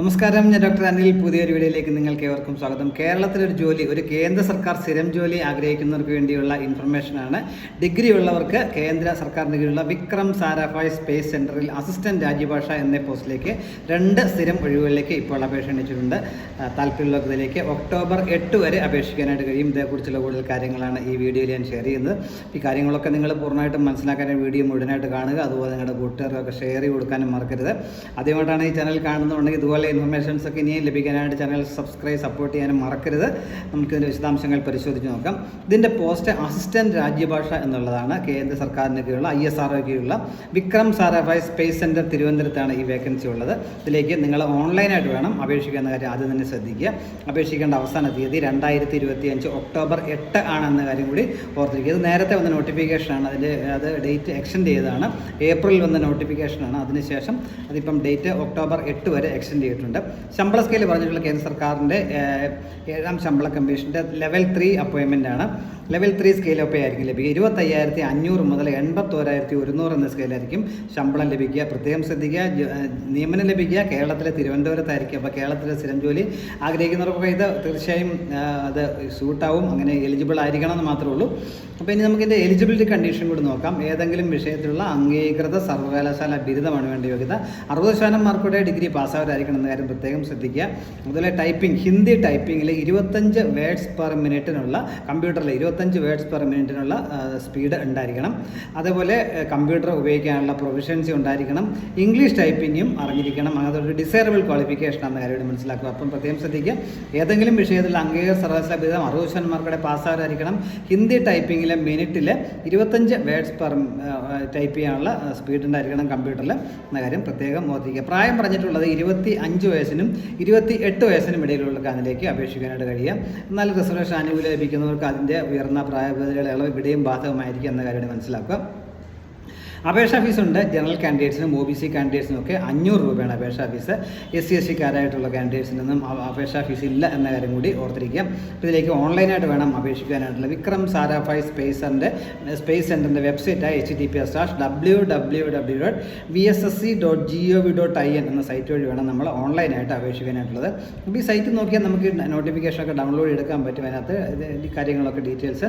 നമസ്കാരം ഞാൻ ഡോക്ടർ അനിൽ. പുതിയൊരു വീഡിയോയിലേക്ക് നിങ്ങൾക്ക് ഏവർക്കും സ്വാഗതം. കേരളത്തിലൊരു ജോലി ഒരു കേന്ദ്ര സർക്കാർ സ്ഥിരം ജോലി ആഗ്രഹിക്കുന്നവർക്ക് വേണ്ടിയുള്ള ഇൻഫർമേഷനാണ് ഡിഗ്രി ഉള്ളവർക്ക് കേന്ദ്ര സർക്കാരിന് കീഴിലുള്ള വിക്രം സാരാഭായ് സ്പേസ് സെന്ററിൽ അസിസ്റ്റന്റ് രാജ്യഭാഷ എന്ന പോസ്റ്റിലേക്ക് രണ്ട് സ്ഥിരം ഒഴിവുകളിലേക്ക് ഇപ്പോൾ അപേക്ഷ ക്ഷണിച്ചിട്ടുണ്ട്. ആ, താല്പര്യമുള്ളവർക്ക് ഇതിലേക്ക് ഒക്ടോബർ എട്ട് വരെ അപേക്ഷിക്കാനായിട്ട് കഴിയും. ഇതേക്കുറിച്ചുള്ള കൂടുതൽ കാര്യങ്ങളാണ് ഈ വീഡിയോയിൽ ഞാൻ ഷെയർ ചെയ്യുന്നത്. ഈ കാര്യങ്ങളൊക്കെ നിങ്ങൾ പൂർണമായിട്ടും മനസ്സിലാക്കാൻ വീഡിയോ മുഴുവനായിട്ട് കാണുക. അതുപോലെ നിങ്ങളുടെ കൂട്ടുകാർക്കൊക്കെ ഷെയർ ചെയ്ത് കൊടുക്കാനും മറക്കരുത്. ആദ്യമായിട്ടാണ് ഈ ചാനൽ കാണുന്നുണ്ടെങ്കിൽ ഇതുപോലെ ഇൻഫർമേഷൻസ് ഒക്കെ ഇനിയും ലഭിക്കാനായിട്ട് ചാനൽ സബ്സ്ക്രൈബ് സപ്പോർട്ട് ചെയ്യാനും മറക്കരുത്. നമുക്ക് ഇതിന്റെ വിശദാംശങ്ങൾ പരിശോധിച്ച് നോക്കാം. ഇതിന്റെ പോസ്റ്റ് അസിസ്റ്റന്റ് രാജ്യഭാഷ എന്നുള്ളതാണ് കേന്ദ്ര സർക്കാരിന് കീഴിലുള്ള ഐ എസ് ആർ കീഴിലുള്ള വിക്രം സാരാഭായ് സ്പേസ് സെന്റർ തിരുവനന്തപുരത്താണ് ഈ വേക്കൻസി ഉള്ളത്. ഇതിലേക്ക് നിങ്ങൾ ഓൺലൈനായിട്ട് വേണം അപേക്ഷിക്കുക എന്ന കാര്യം ആദ്യം തന്നെ ശ്രദ്ധിക്കുക. അപേക്ഷിക്കേണ്ട അവസാന തീയതി രണ്ടായിരത്തി ഇരുപത്തി അഞ്ച് ഒക്ടോബർ എട്ട് ആണെന്ന കാര്യം കൂടി ഓർത്തിരിക്കുക. ഇത് നേരത്തെ വന്ന നോട്ടിഫിക്കേഷനാണ് അതിന്റെ അത് ഡേറ്റ് എക്സ്റ്റെൻഡ് ചെയ്തതാണ്. ഏപ്രിൽ വന്ന നോട്ടിഫിക്കേഷനാണ് അതിനുശേഷം അതിപ്പം ഡേറ്റ് ഒക്ടോബർ എട്ട് വരെ എക്സ്റ്റെൻഡ് ചെയ്തിട്ടുണ്ട്. ശമ്പള സ്കെയിൽ പറഞ്ഞിട്ടുള്ള കേന്ദ്ര സർക്കാരിന്റെ ഏഴാം ശമ്പള കമ്മീഷന്റെ ലെവൽ ത്രീ അപ്പോയിൻമെന്റ് ആണ്. ലെവൽ ത്രീ സ്കെയിൽ ഒപ്പം ആയിരിക്കും ലഭിക്കുക. ഇരുപത്തയ്യായിരത്തി അഞ്ഞൂറ് മുതൽ എൺപത്തോരായിരത്തി ഒരുന്നൂറ് എന്ന സ്കെയിലായിരിക്കും ശമ്പളം ലഭിക്കുക. പ്രത്യേകം ശ്രദ്ധിക്കുക. നിയമനം ലഭിക്കുക. കേരളത്തിലെ തിരുവനന്തപുരത്തായിരിക്കും. അപ്പോൾ കേരളത്തിലെ സ്ഥിരം ജോലി ആഗ്രഹിക്കുന്നവർക്കൊക്കെ ഇത് തീർച്ചയായും അത് സൂട്ടാവും അങ്ങനെ എലിജിബിൾ ആയിരിക്കണം എന്ന് മാത്രമേ ഉള്ളൂ. അപ്പോൾ ഇനി നമുക്കിതിന്റെ എലിജിബിലിറ്റി കണ്ടീഷൻ കൂടി നോക്കാം. ഏതെങ്കിലും വിഷയത്തിലുള്ള അംഗീകൃത സർവകലാശാല ബിരുദമാണ് വേണ്ട യോഗ്യത. അറുപത് ശതമാനം മാർക്കോടെ ഡിഗ്രി പാസ്സാവരായിരിക്കണം എന്ന കാര്യം പ്രത്യേകം ശ്രദ്ധിക്കുക. അതുപോലെ ടൈപ്പിംഗ് ഹിന്ദി ടൈപ്പിംഗിൽ ഇരുപത്തഞ്ച് വേർഡ്സ് പെർ മിനിറ്റിനുള്ള കമ്പ്യൂട്ടറിൽ ഇരുപത്തഞ്ച് വേർഡ്സ് പെർ മിനിറ്റിനുള്ള സ്പീഡ് ഉണ്ടായിരിക്കണം. അതേപോലെ കമ്പ്യൂട്ടർ ഉപയോഗിക്കാനുള്ള പ്രൊഫഷൻസി ഉണ്ടായിരിക്കണം. ഇംഗ്ലീഷ് ടൈപ്പിംഗും അറിഞ്ഞിരിക്കണം. ഒരു ഡിസൈറബിൾ ക്വാളിഫിക്കേഷൻ എന്ന കാര്യം മനസ്സിലാക്കുക. അപ്പം പ്രത്യേകം ശ്രദ്ധിക്കുക. ഏതെങ്കിലും വിഷയത്തിൽ അംഗീകൃത സർവകലാശാല ബിരുദം അറുപത് ശതമാനം മാർക്കോടെ ഹിന്ദി ടൈപ്പിങ്ങിലെ മിനിറ്റിൽ ഇരുപത്തഞ്ച് വേർഡ്സ് പെർ ടൈപ്പ് ചെയ്യാനുള്ള സ്പീഡ് ഉണ്ടായിരിക്കണം കമ്പ്യൂട്ടറിൽ എന്ന കാര്യം പ്രത്യേകം ഓർത്തിക്കുക പ്രായം പറഞ്ഞിട്ടുള്ളത് ഇരുപത്തി അഞ്ച് വയസ്സിനും ഇരുപത്തി എട്ട് വയസ്സിനും ഇടയിലുള്ള അതിലേക്ക് അപേക്ഷിക്കാനായിട്ട് കഴിയാം. എന്നാൽ റിസർവേഷൻ ആനുകൂല്യം ലഭിക്കുന്നവർക്ക് അതിന്റെ ഉയർന്ന പ്രായപരിധിയുടെ ഇളവ് ഇവിടെയും ബാധകമായിരിക്കും എന്ന കാര്യം മനസ്സിലാക്കുക. അപേക്ഷാ ഫീസ് ഉണ്ട് ജനറൽ കാൻഡിഡേറ്റ്സിനും ഒ ബി സി കാൻഡിഡേറ്റ്സിനും ഒക്കെ അഞ്ഞൂറ് രൂപയാണ് അപേക്ഷാ ഫീസ്. എസ് സി എസ് സിക്കാരായിട്ടുള്ള കാൻഡിഡേറ്റ്സിനൊന്നും അപേക്ഷാ ഫീസ് ഇല്ല എന്ന കാര്യം കൂടി ഓർത്തിരിക്കുക. അപ്പോൾ ഇതിലേക്ക് ഓൺലൈനായിട്ട് വേണം അപേക്ഷിക്കാനായിട്ടുള്ള. വിക്രം സാരാഭായ് സ്പേസറിന്റെ സ്പേസ് സെന്ററിന്റെ വെബ്സൈറ്റായ H T P S dash W W W dot V S S C dot G O V dot I N എന്ന സൈറ്റ് വഴി വേണം നമ്മൾ ഓൺലൈനായിട്ട് അപേക്ഷിക്കാനായിട്ടുള്ളത്. അപ്പോൾ ഈ സൈറ്റ് നോക്കിയാൽ നമുക്ക് നോട്ടിഫിക്കേഷനൊക്കെ ഡൗൺലോഡ് എടുക്കാൻ പറ്റും. അതിനകത്ത് ഈ കാര്യങ്ങളൊക്കെ ഡീറ്റെയിൽസ്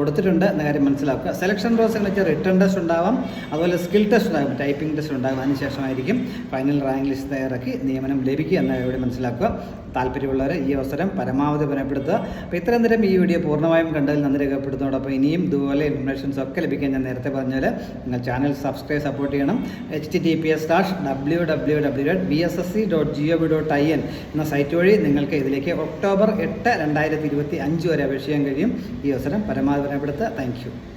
കൊടുത്തിട്ടുണ്ട് എന്ന കാര്യം മനസ്സിലാക്കുക. സെലക്ഷൻ പ്രോസസ് എന്ന് വെച്ചാൽ റിട്ടേൺ ടെസ്റ്റ് ഉണ്ടാവാം. അതുപോലെ സ്കിൽ ടെസ്റ്റ് ഉണ്ടാകും ടൈപ്പിംഗ് ടെസ്റ്റ് ഉണ്ടാകും. അതിനുശേഷമായിരിക്കും ഫൈനൽ റാങ്ക് ലിസ്റ്റ് തയ്യാറാക്കി നിയമനം ലഭിക്കുക എന്ന ഇവിടെ മനസ്സിലാക്കുക. താല്പര്യമുള്ളവർ ഈ അവസരം പരമാവധി പുനഃപ്പെടുത്തുക അപ്പോൾ ഇത്രയും നേരം ഈ വീഡിയോ പൂർണമായും കണ്ടതിൽ നന്ദി രേഖപ്പെടുത്തുന്നതോടൊപ്പം ഇനിയും ഇതുപോലെ ഇൻഫർമേഷൻസ് ഒക്കെ ലഭിക്കാൻ ഞാൻ നേരത്തെ പറഞ്ഞാൽ നിങ്ങൾ ചാനൽ സബ്സ്ക്രൈബ് സപ്പോർട്ട് ചെയ്യണം. H T T P S dash W W W dot B S S C dot G O V dot I N എന്ന സൈറ്റ് വഴി നിങ്ങൾക്ക് ഇതിലേക്ക് ഒക്ടോബർ എട്ട് രണ്ടായിരത്തി ഇരുപത്തി അഞ്ച് വരെ അപേക്ഷിക്കാൻ കഴിയും. ഈ അവസരം പരമാവധി പുനഃപ്പെടുത്തുക താങ്ക്